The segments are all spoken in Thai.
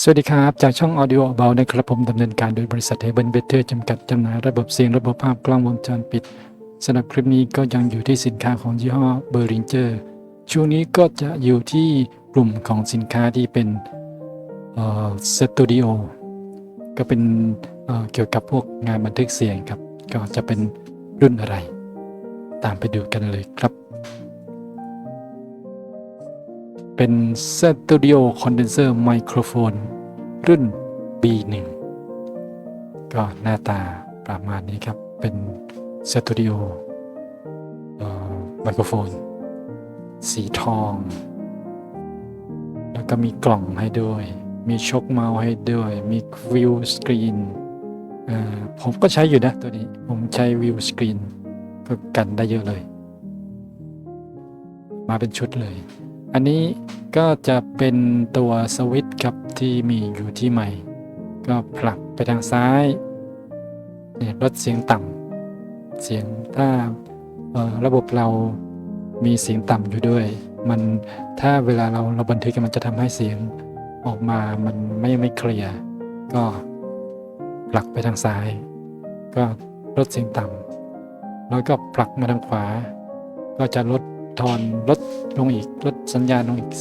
สวัสดีครับ จากช่อง Audio a b o u t นะครับผมดำเนินการโดยบริษัทเฮเบิลเบเตอร์จำกัดจำหน่ายระบบเสียงระบบภาพกล้องวงจรปิดสำหรับคลิปนี้ก็ยังอยู่ที่สินค้าของยี่ห้อเบอร์ริงเจอร์ช่วงนี้ก็จะอยู่ที่กลุ่มของสินค้าที่เป็นสตูดิโอก็เป็นเเกี่ยวกับพวกงานบันทึกเสียงครับ ก็จะเป็นรุ่นอะไร ตามไปดูกันเลยครับ เป็น Studio Condenser Microphone รุ่น B1 ก็หน้าตาประมาณนี้ครับ เป็น Studio ไมโครโฟน สีทอง แล้วก็มีกล่องให้ด้วย มีชกเมาส์ให้ด้วย มีวิวสกรีนผมก็ใช้อยู่นะตัวนี้ ผมใช้วิวสกรีนก็กันได้เยอะเลย มาเป็นชุดเลย อันนี้ก็จะเป็นตัวสวิตช์ครับที่มีอยู่ที่ใหม่ ก็ผลักไปทางซ้ายเนี่ยลดเสียงต่ำเสียงถ้าระบบเรามีเสียงต่ำอยู่ด้วย มันถ้าเวลาเราเราบันทึกมันจะทำให้เสียงออกมามันไม่ไม่เคลียร์ก็ผลักไปทางซ้าย ก็ลดเสียงต่ำแล้วก็ผลักมาทางขวา ก็จะลด ทอนลดลงอีกลดสัญญาณลงอีก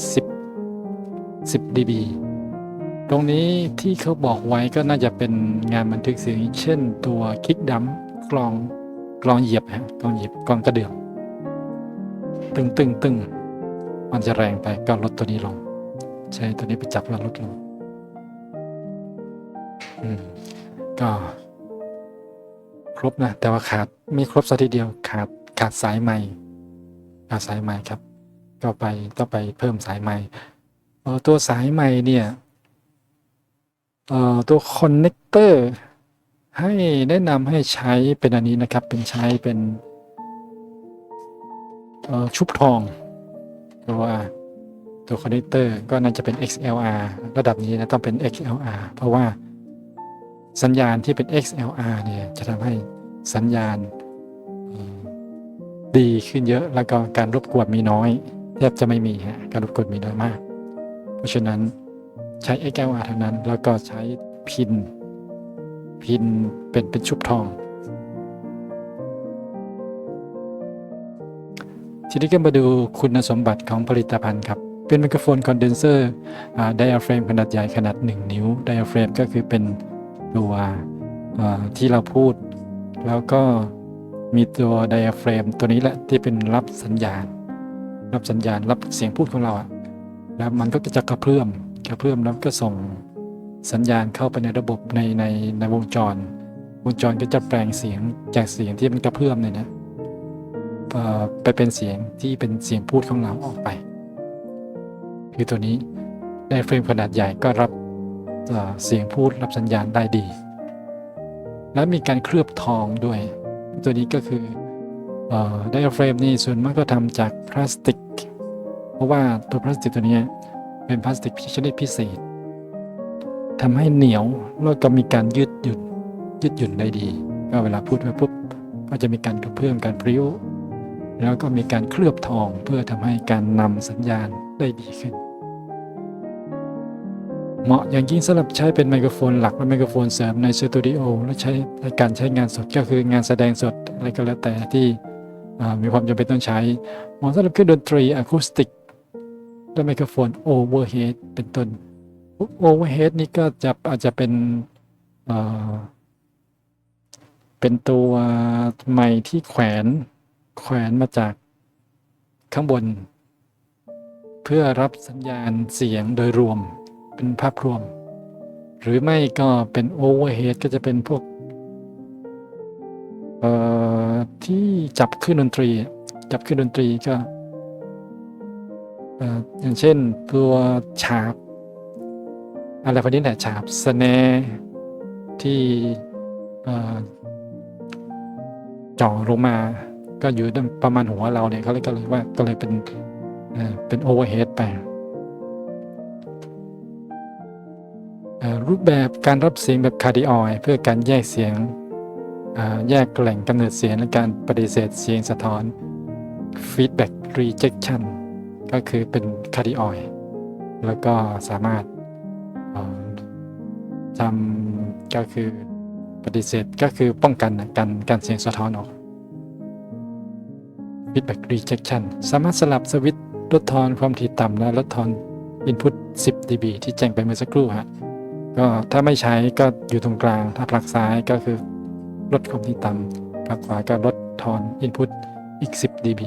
10 10 dB ตรงนี้ที่เขาบอกไว้ก็น่าจะเป็นงานบันทึกเสียงเช่นตัวคลิกดัมกลองกลองเหยียบฮะกลองเหยียบกลองกระเดื่องตึงตึงตึงมันจะแรงไปก็ลดตัวนี้ลง ใช้ตัวนี้ไปจับแล้วลดลงอืมก็ ครบนะ แต่ว่าขาดไม่ครบสักทีเดียวขาดขาดสายไม้ขาด สายไม้ครับ ก็ไปต้องไปเพิ่มสายไม้เอ่อตัวสายไม้เนี่ยตัวคอนเนคเตอร์ให้แนะนำให้ใช้เป็นอันนี้นะครับ เป็นใช้เป็นชุบทองตัวตัวคอนเนคเตอร์ก็น่าจะเป็น XLR ระดับนี้นะต้องเป็น XLR เพราะว่าสัญญาณที่เป็น XLR เนี่ยจะทำให้สัญญาณ ดีขึ้นเยอะแล้วก็การรบกวนมีน้อยแทบจะไม่มีฮะการรบกวนมีน้อยมาก เพราะฉะนั้นใช้ XLR เท่านั้นแล้วก็ใช้พิน พินเป็นเป็นชุบทอง ทีนี้ก็มาดูคุณสมบัติของผลิตภัณฑ์ครับ เป็นไมโครโฟนคอนเดนเซอร์ไดอะเฟรมขนาดใหญ่ขนาด 1 นิ้วไดอะเฟรมก็คือเป็นตัวอ่าที่เราพูด แล้วก็ มีตัวไดอะเฟรมตัวนี้แหละที่เป็นรับสัญญาณ รับสัญญาณรับเสียงพูดของเราอะแล้วมันก็จะกระเพื่อมกระเพื่อมแล้วก็ส่งสัญญาณเข้าไปในระบบในในในวงจร วงจรก็จะแปลงเสียงจากเสียงที่มันกระเพื่อมเนี่ยนะไปเป็นเสียงที่เป็นเสียงพูดของเราออกไป คือตัวนี้ได้เฟรมขนาดใหญ่ก็รับเอ่อเสียงพูดรับสัญญาณได้ดี และมีการเคลือบทองด้วย ตัวนี้ก็คือไดอะเฟรมนี่ส่วนมากก็ทำจากพลาสติก เพราะว่าตัวพลาสติกตัวนี้เป็นพลาสติกชนิดพิเศษทำให้เหนียวแล้วก็มีการยืดหยุ่นยืดหยุ่นได้ดี ก็เวลาพูดไปปุ๊บก็จะมีการกระเพื่อมการพริ้ว แล้วก็มีการเคลือบทองเพื่อทำให้การนำสัญญาณได้ดีขึ้น เหมาะอย่างยิ่งสำหรับใช้เป็นไมโครโฟนหลักและไมโครโฟนเสริมในสตูดิโอและใช้ในการใช้งานสดก็คืองานแสดงสดอะไรก็แล้วแต่ที่มีความจำเป็นต้องใช้เหมาะสำหรับเครื่องดนตรีอะคูสติกและไมโครโฟนโอเวอร์เฮดเป็นต้นโอเวอร์เฮดนี่ก็จะอาจจะเป็นเอ่อเป็นตัวไม้ที่แขวนแขวนมาจากข้างบน เพื่อรับสัญญาณเสียงโดยรวม เป็นภาพรวม หรือไม่ก็เป็นโอเวอร์เฮดก็จะเป็นพวกเอ่อที่จับเครื่องดนตรี จับเครื่องดนตรีก็เอ่อย่างเช่นตัวฉาบ อะไรพวกนี้แหละฉาบสแนที่เอ่อจ่อลงมาก็อยู่ประมาณหัวเราเนี่ยเขาเลยก็เลยว่าก็เลยเป็นเป็นโอเวอร์เฮดไป รูปแบบการรับเสียงแบบคาร์ดิออยเพื่อการแยกเสียงแยกแหล่งกำเนิดเสียงและการปฏิเสธเสียงสะท้อน feedback rejection ก็คือเป็นคาร์ดิออยแล้วก็สามารถทำก็คือปฏิเสธก็คือป้องกันกันการเสียงสะท้อนออก feedback rejection สามารถสลับสวิตลดทอนความถี่ต่ำและลดทอน input 10 dB ที่แจ้งไปเมื่อสักครู่ฮะ ก็ถ้าไม่ใช้ก็อยู่ตรงกลาง ถ้าผลักซ้ายก็คือลดความถี่ต่ำผลักขวาก็ลดทอน input อีก 10 dB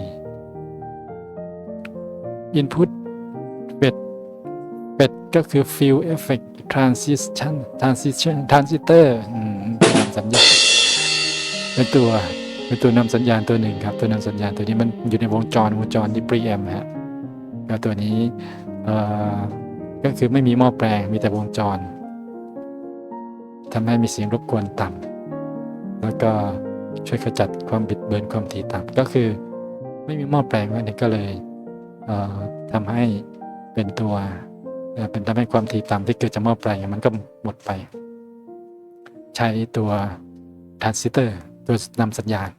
input เป็ดเป็ดก็คือ field effect transition transition transistor อืมเป็นนำสัญญาณเป็นตัวเป็นตัวนำสัญญาณตัวหนึ่งครับ ตัวนำสัญญาณตัวนี้มันอยู่ในวงจรวงจรที่ preamp ฮะก็ตัวนี้ก็คือไม่มีหม้อแปลงมีแต่วงจร ทำให้มีเสียงรบกวนต่ำแล้วก็ช่วยขจัดความบิดเบือนความถี่ต่ำก็คือไม่มีหม้อแปลงไว้เนี่ยก็เลยเอ่อทำให้เป็นตัวเป็นทำให้ความถี่ต่ำที่เกิดจากหม้อแปลงมันก็หมดไป ใช้ตัวทรานซิสเตอร์ตัวนำสัญญาณ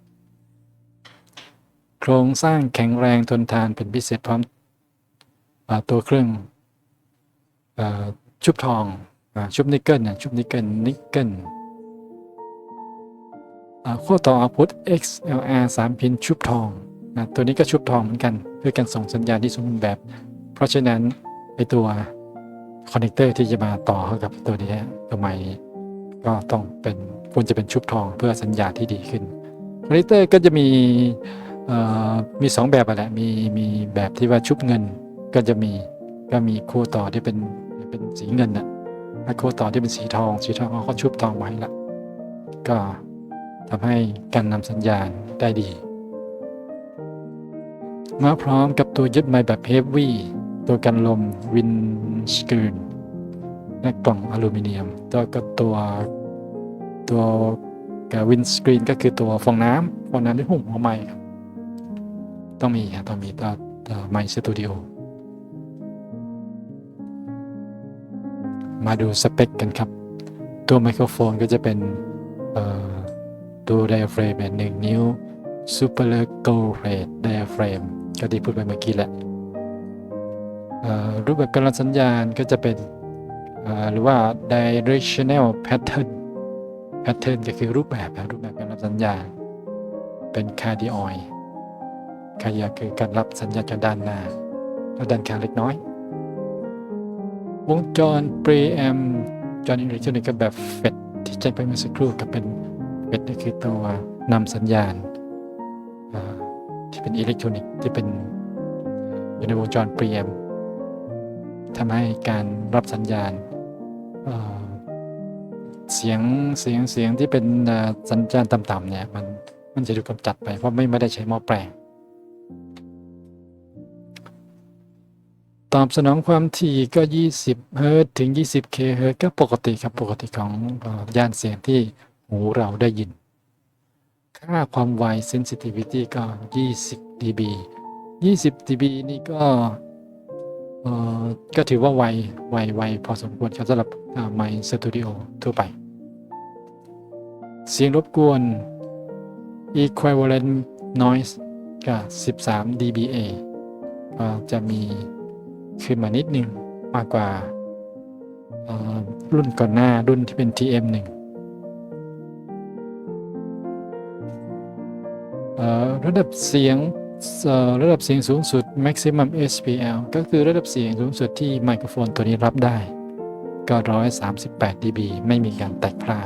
โครงสร้างแข็งแรงทนทานเป็นพิเศษพร้อมตัวเครื่องอชุบทอง ชุบนิกเกิลนะชุบนิกเกิลนิกเกิลขั้วต่อ output XLR 3 พินชุบทองนะตัวนี้ก็ชุบทองเหมือนกัน เพื่อการส่งสัญญาณที่สมบูรณ์แบบ เพราะฉะนั้นไอตัวคอนเนคเตอร์ที่จะมาต่อเข้ากับตัวนี้ตัวใหม่ก็ต้องเป็นควรจะเป็นชุบทองเพื่อสัญญาณที่ดีขึ้นคอนเนคเตอร์ก็จะมีมีสองแบบแหละมีมีแบบที่ว่าชุบเงินก็จะมีก็มีคู่ต่อที่เป็นเป็นสีเงินนะ และคู่ต่อที่เป็นสีทอง สีทองเขาก็ชุบทองไว้ละก็ทำให้การนำสัญญาณได้ดี มาพร้อมกับตัวยึดไมค์แบบเฮฟวี่ตัวกันลมวินสกรีนและกล่องอลูมิเนียม ตัวก็ตัวตัวกับวินสกรีนก็คือตัวฟองน้ำฟองน้ำที่หุ้มหัวไมค์ครับต้องมีครับต้องมีตัวตัวไมค์สตูดิโอ มาดูสเปคกันครับ ตัวไมโครโฟนก็จะเป็นตัวไดอะเฟรมแบบหนึ่งนิ้ว Super g o r a t Diaphragm ก็ที่พูดไปเมื่อกี้แหละรูปแบบการรับสัญญาณก็จะเป็นหรือว่า directional pattern pattern ก็คือรูปแบบรูปแบบการรับสัญญาณ เป็น cardioid คายาคือการรับสัญญาณจากด้านหน้าและด้านข้างเล็กน้อย วงจร preamp จออิเล็กทรอนิกส์ก็แบบเฟดที่แจ้งไปเมื่อสักครู่กับเป็นเฟดก็คือตัวนำสัญญาณ ที่เป็นอิเล็กทรอนิกส์ที่เป็นอยู่ในวงจร preamp ทำให้การรับสัญญาณเสียงเสียงเสียงที่เป็นสัญญาณต่ำๆเนี่ยมันมันจะถูกกำจัดไปเพราะไม่ไม่ได้ใช้หม้อแปลง ตอบสนองความถี่ก็ 20 เฮิรตถึง 20 เคเฮิรตก็ปกติครับปกติของย่านเสียงที่หูเราได้ยิน ค่าความไว sensitivity ก็ 20 dB 20 dB นี่ก็เอ่อก็ถือว่าไวไวไวพอสมควรครับสำหรับไมค์สตูดิโอทั่วไป เสียงรบกวน equivalent noise ก็ 13 dBA ก็จะมี ขึ้นมานิดนึงมากกว่ารุ่นก่อนหน้ารุ่นที่เป็น TM1 เระดับเสียงระดับเสียงสูงสุด maximum SPL ก็คือระดับเสียงสูงสุดที่ไมโครโฟนตัวนี้รับได้ ก็ 138 dB ไม่มีการแตกพร่า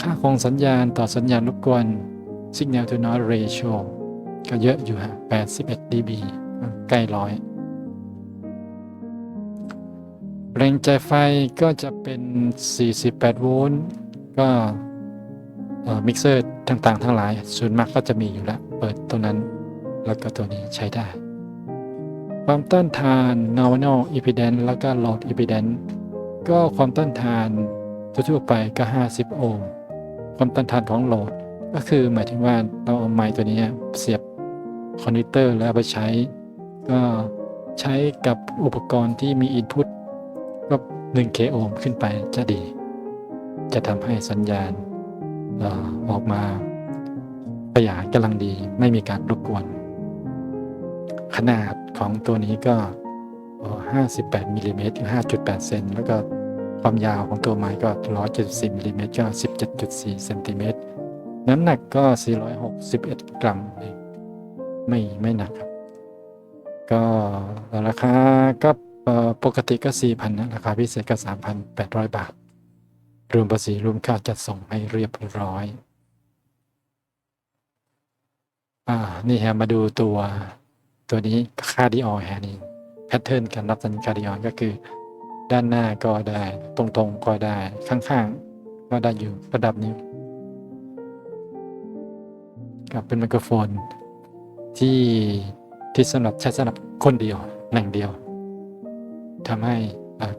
ค่าคงสัญญาณต่อสัญญาณรบกวน signal to noise ratio ก็เยอะอยู่ฮะ81 dB ใกล้ร้อย แรงใจไฟก็จะเป็น 48 โวลต์ ก็มิกเซอร์ต่างๆ ทั้งหลายศูนย์มากก็จะมีอยู่แล้ว เปิดตัวนั้น แล้วก็ตัวนี้ใช้ได้ ความต้านทาน nominal impedance แล้วก็ load impedance ก็ความต้านทานทั่วๆไปก็ 50 โอห์ม ความต้านทานของโหลด ก็คือหมายถึงว่าเราเอาไม้ตัวนี้เสียบคอนเนคเตอร์แล้วไปใช้ ก็ใช้กับอุปกรณ์ที่มีอินพุต 1K โอห์มขึ้นไปจะดี จะทำให้สัญญาณออกมาขยายกำลังดีไม่มีการรบกวน ขนาดของตัวนี้ก็ 58มิลลิเมตรถึง5.8 เซนแล้วก็ความยาวของตัวไม้ก็ 174มิลลิเมตรก็ 17.4 เซนติเมตรน้ำหนักก็ 461 กรัมเองไม่ไม่หนักครับ ก็ราคาก็ ปกติก็ 4,000นะราคาพิเศษก็ 3,800 บาท รวมภาษีรวมค่าจัดส่งให้เรียบร้อย อ่า นี่ฮะมาดูตัวตัวนี้ค่าดีออฮนี่แพทเทิร์นการรับสัญญาณดีออนก็คือ ด้านหน้าก็ได้ตรงๆก็ได้ข้างๆ ก็ได้อยู่ระดับนี้กับเป็นไมโครโฟนที่ที่สำหรับใช้สำหรับคนเดียวแหล่งเดียว ทำให้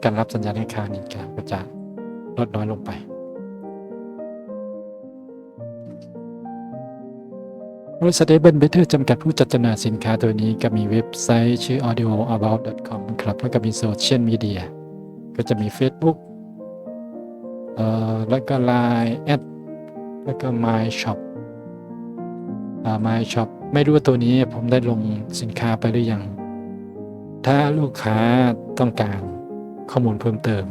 การรับสัญญาณคานี่ก็จะลดน้อยลงไป บริษัทเอเบิลเบเทอร์จำกัดผู้จัดจำหน่ายสินค้าตัวนี้ก็มีเว็บไซต์ชื่อ audioabout.com ครับ แล้วก็มีโซเชียลมีเดีย ก็จะมี Facebook เอ่อแล้วก็ Line แอดแล้วก็ My Shop อ่า My Shop ไม่รู้ว่าตัวนี้ผมได้ลงสินค้าไปหรือยัง ถ้าลูกค้าต้องการข้อมูลเพิ่มเติม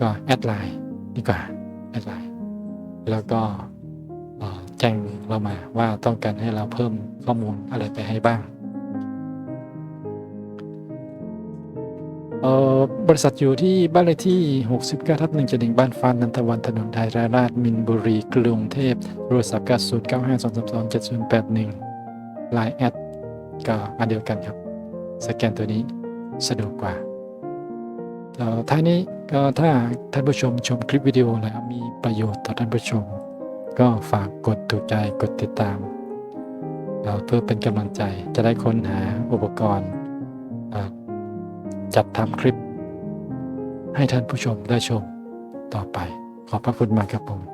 ก็แอดไลน์ดีกว่าแอดไลน์แล้วก็แจ้งเรามาว่าต้องการให้เราเพิ่มข้อมูลอะไรไปให้บ้างเอ่อบริษัทอยู่ที่บ้านเลขที่ 69 ทับ1จดิงบ้านฟ้านันทวันถนนไทยราชมินบุรีกรุงเทพโทรศัพท์ก็0 9 5 2 3 2 7 0 8 1ไลน์แอดก็อันเดียวกันครับ สแกนตัวนี้สะดวกกว่าท้ายนี้ก็ถ้าท่านผู้ชมชมคลิปวิดีโอแล้วมีประโยชน์ต่อท่านผู้ชม ก็ฝากกดถูกใจกดติดตามเอ่อเพื่อเป็นกำลังใจจะได้ค้นหาอุปกรณ์ จัดทำคลิป ให้ท่านผู้ชมได้ชมต่อไป ขอบพระคุณมากครับผม